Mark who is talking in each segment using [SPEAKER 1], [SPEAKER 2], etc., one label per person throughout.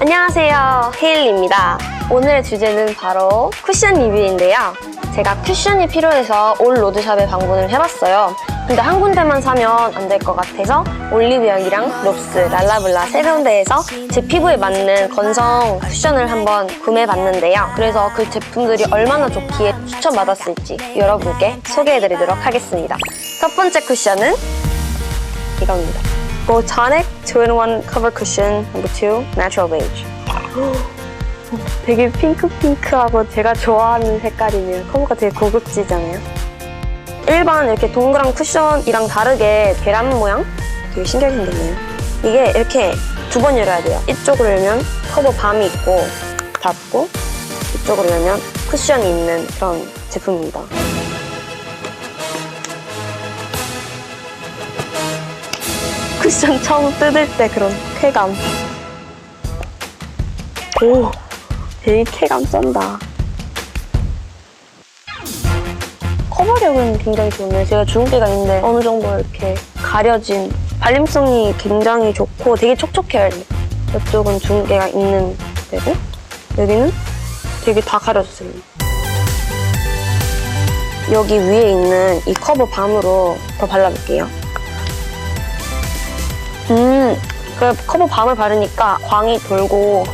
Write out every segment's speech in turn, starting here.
[SPEAKER 1] 안녕하세요. 헤일리입니다. 오늘의 주제는 바로 쿠션 리뷰인데요. 제가 쿠션이 필요해서 올 로드샵에 방문을 해봤어요. 근데 한 군데만 사면 안 될 것 같아서 올리브영이랑 롭스, 랄라블라 세 군데에서 제 피부에 맞는 건성 쿠션을 한번 구매해봤는데요. 그래서 그 제품들이 얼마나 좋기에 추천받았을지 여러분께 소개해드리도록 하겠습니다. 첫 번째 쿠션은 이겁니다. Botanic 2-in-1 Cover Cushion No. 2 Natural Beige. 되게 핑크핑크하고 제가 좋아하는 색깔이네요. 커버가 되게 고급지잖아요. 일반 이렇게 동그란 쿠션이랑 다르게 계란 모양? 되게 신기하게 생겼네요. 이게 이렇게 두 번 열어야 돼요. 이쪽으로 열면 커버 밤이 있고 닫고 이쪽으로 열면 쿠션이 있는 그런 제품입니다. 쿠션 처음 뜯을 때 그런 쾌감. 오, 되게 쾌감 쩐다. 커버력은 굉장히 좋네요. 제가 주근깨가 있는데 어느 정도 이렇게 가려진 발림성이 굉장히 좋고 되게 촉촉해요. 이쪽은 주근깨가 있는 데고 여기는 되게 다 가려졌어요. 여기 위에 있는 이 커버 밤으로 더 발라볼게요. 음, 그 커버 밤을 바르니까 광이 돌고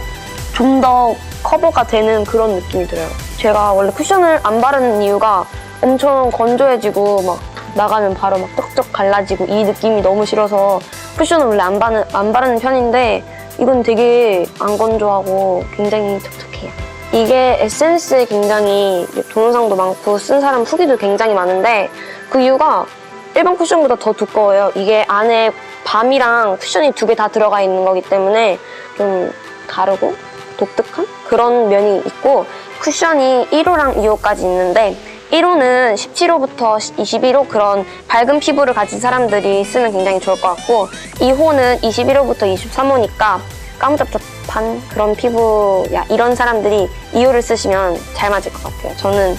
[SPEAKER 1] 좀 더 커버가 되는 그런 느낌이 들어요. 제가 원래 쿠션을 안 바르는 이유가 엄청 건조해지고 막 나가면 바로 막 떡떡 갈라지고 이 느낌이 너무 싫어서 쿠션을 원래 안, 바르, 안 바르는 편인데 이건 되게 안 건조하고 굉장히 촉촉해요. 이게 에센스에 굉장히 동영상도 많고 쓴 사람 후기도 굉장히 많은데 그 이유가 일반 쿠션보다 더 두꺼워요. 이게 안에 밤이랑 쿠션이 두 개 다 들어가 있는 거기 때문에 좀 다르고 독특한 그런 면이 있고 쿠션이 1호랑 2호까지 있는데 1호는 17호부터 21호 그런 밝은 피부를 가진 사람들이 쓰면 굉장히 좋을 것 같고 2호는 21호부터 23호니까 까무잡잡한 그런 피부야 이런 사람들이 2호를 쓰시면 잘 맞을 것 같아요. 저는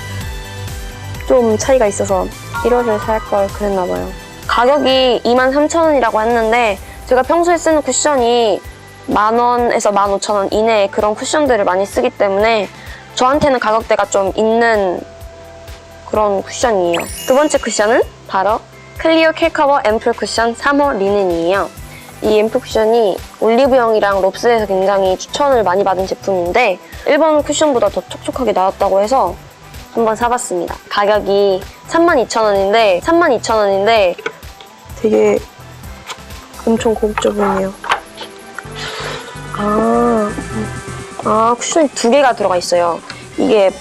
[SPEAKER 1] 좀 차이가 있어서 1호를 살 걸 그랬나 봐요. 가격이 23,000원이라고 했는데 제가 평소에 쓰는 쿠션이 만 원에서 만 오천 원 이내에 그런 쿠션들을 많이 쓰기 때문에 저한테는 가격대가 좀 있는 그런 쿠션이에요. 두 번째 쿠션은 바로 클리어 킬커버 앰플 쿠션 3호 리넨이에요. 이 앰플 쿠션이 올리브영이랑 롭스에서 굉장히 추천을 많이 받은 제품인데 일본 쿠션보다 더 촉촉하게 나왔다고 해서 한번 사봤습니다. 가격이 32,000원인데 32,000원인데 되게 엄청 고급져 보이네요. 아, 아 쿠션이 두 개가 들어가 있어요. 이게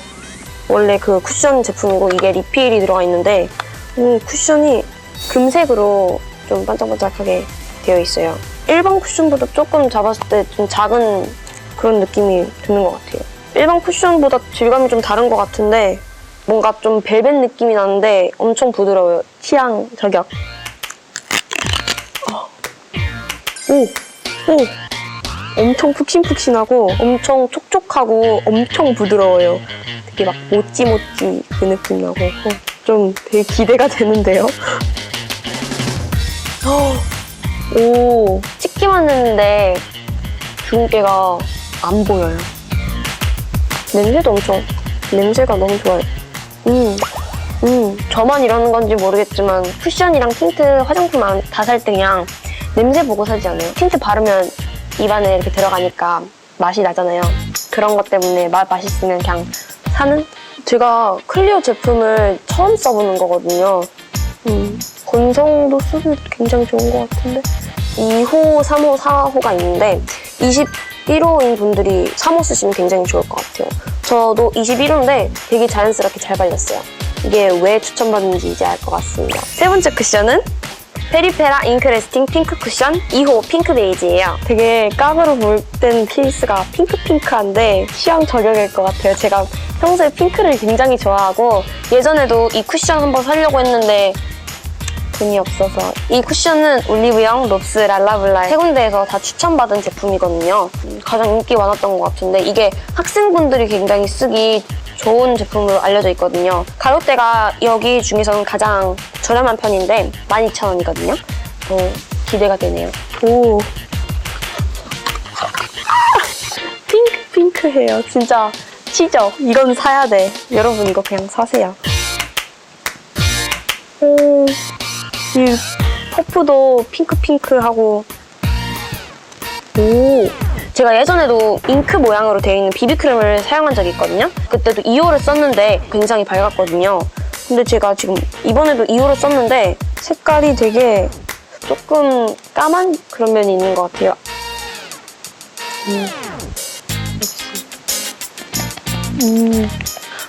[SPEAKER 1] 원래 그 쿠션 제품이고 이게 리필이 들어가 있는데 음, 쿠션이 금색으로 좀 반짝반짝하게 되어 있어요. 일반 쿠션보다 조금 잡았을 때 좀 작은 그런 느낌이 드는 것 같아요. 일반 쿠션보다 질감이 좀 다른 것 같은데 뭔가 좀 벨벳 느낌이 나는데 엄청 부드러워요. 취향 저격. 오, 오. 엄청 푹신푹신하고 엄청 촉촉하고 엄청 부드러워요. 되게 막 모찌모찌 그 느낌 나고 어, 좀 되게 기대가 되는데요. 어, 오, 찍기만 했는데 주근깨가 안 보여요. 냄새도 엄청 냄새가 너무 좋아요. 음, 음, 저만 이러는 건지 모르겠지만 쿠션이랑 틴트 화장품 다 살 때 그냥 냄새 보고 사지 않아요? 틴트 바르면 입안에 이렇게 들어가니까 맛이 나잖아요. 그런 것 때문에 맛 맛있으면 그냥 사는? 제가 클리어 제품을 처음 써보는 거거든요. 음, 건성도 쓰기 굉장히 좋은 것 같은데. 2호, 3호, 4호가 있는데 21호인 분들이 3호 쓰시면 굉장히 좋을 것 같아요. 저도 21호인데 되게 자연스럽게 잘 발렸어요. 이게 왜 추천받는지 이제 알 것 같습니다. 세 번째 쿠션은 페리페라 잉크레스팅 핑크 쿠션 2호 핑크 베이지예요. 되게 볼땐 케이스가 핑크핑크한데 취향 저격일 것 같아요. 제가 평소에 핑크를 굉장히 좋아하고 예전에도 이 쿠션 한번 사려고 했는데 돈이 없어서 이 쿠션은 올리브영, 롭스, 랄라블라 세 군데에서 다 추천받은 제품이거든요. 음, 가장 인기 많았던 것 같은데 이게 학생분들이 굉장히 쓰기 좋은 제품으로 알려져 있거든요. 가격대가 여기 중에서는 가장 저렴한 편인데 12,000원이거든요. 어, 기대가 되네요. 오. 핑크해요. 진짜 치죠? 이건 사야 돼. 여러분 이거 그냥 사세요. 오, 이 퍼프도 핑크핑크하고 오. 제가 예전에도 잉크 모양으로 되어 있는 비비크림을 사용한 적이 있거든요. 그때도 2호를 썼는데 굉장히 밝았거든요. 근데 제가 지금 이번에도 2호를 썼는데 색깔이 되게 조금 까만 그런 면이 있는 것 같아요. 음. 음.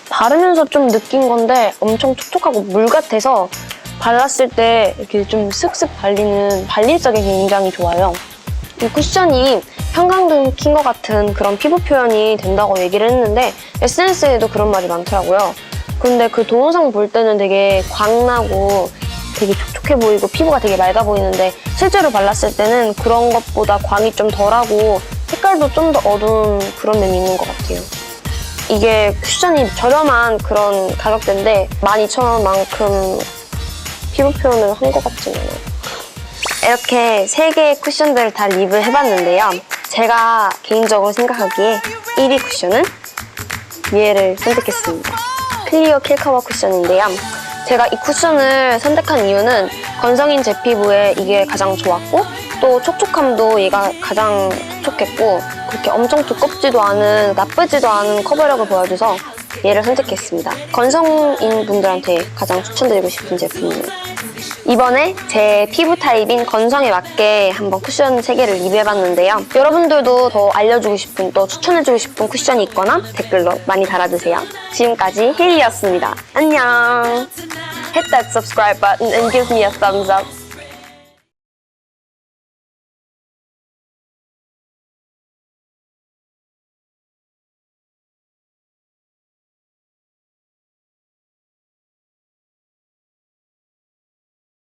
[SPEAKER 1] 바르면서 좀 느낀 건데 엄청 촉촉하고 물 같아서 발랐을 때 이렇게 좀 쓱쓱 발리는 발림성이 굉장히 좋아요. 이 쿠션이 형광등 킨 것 같은 그런 피부 표현이 된다고 얘기를 했는데 SNS에도 그런 말이 많더라고요. 근데 그 동영상 볼 때는 되게 광나고 되게 촉촉해 보이고 피부가 되게 맑아 보이는데 실제로 발랐을 때는 그런 것보다 광이 좀 덜하고 색깔도 좀 더 어두운 그런 면이 있는 것 같아요. 이게 쿠션이 저렴한 그런 가격대인데 12,000원만큼 피부 표현을 한 것 같지는 않아요. 이렇게 세 개의 쿠션들을 다 리뷰를 해봤는데요. 제가 개인적으로 생각하기에 1위 쿠션은 얘를 선택했습니다. 클리어 킬커버 쿠션인데요. 제가 이 쿠션을 선택한 이유는 건성인 제 피부에 이게 가장 좋았고 또 촉촉함도 얘가 가장 촉촉했고 그렇게 엄청 두껍지도 않은 나쁘지도 않은 커버력을 보여줘서 얘를 선택했습니다. 건성인 분들한테 가장 추천드리고 싶은 제품이에요. 이번에 제 피부 타입인 건성에 맞게 한번 쿠션 3개를 리뷰해봤는데요. 여러분들도 더 알려주고 싶은 또 추천해주고 싶은 쿠션이 있거나 댓글로 많이 달아주세요. 지금까지 힐리였습니다. 안녕! Hit that subscribe button and give me a thumbs up.